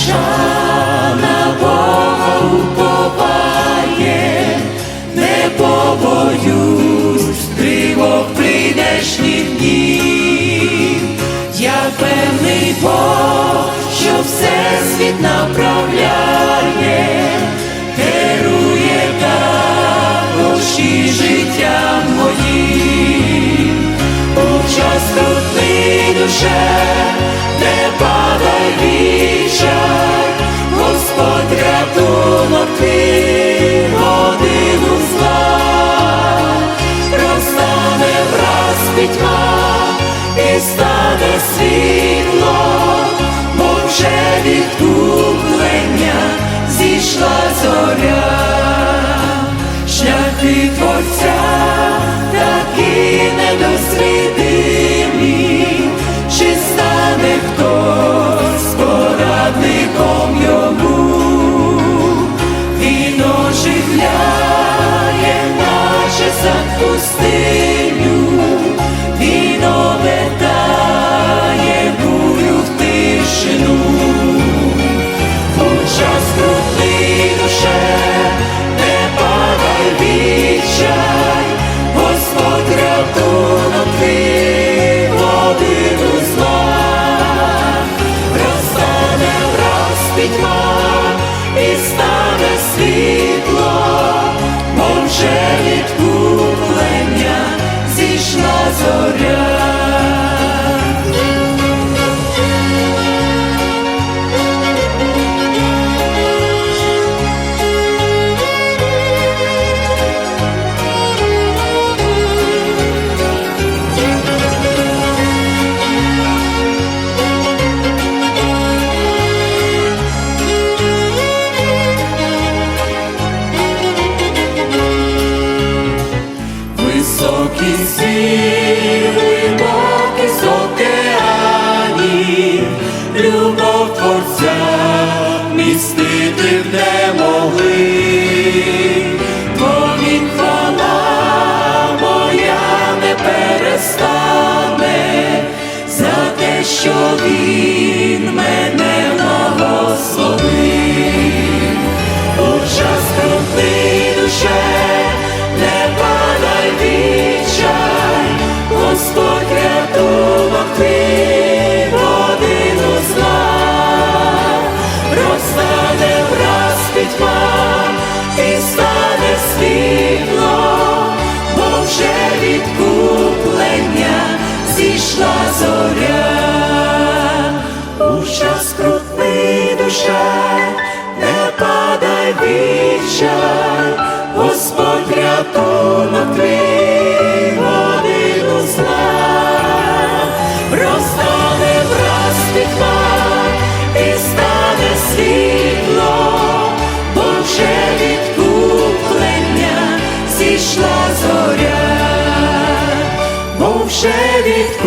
душа на Бога уповає, не побоюсь, тривог прийдешніх днів. Я певний Бог, що все світ направляє, керує також і життям моїм, у час крутний душе. Father, be пітьма і стане світло, бо вже відтуплення зійшла зоря. see. Мовча скрутний душа, не падай відчай, Господь рятунок твій годину зла, розтане враз пітьма і стане світло, бо вже від куплення зійшла зоря, бо вже від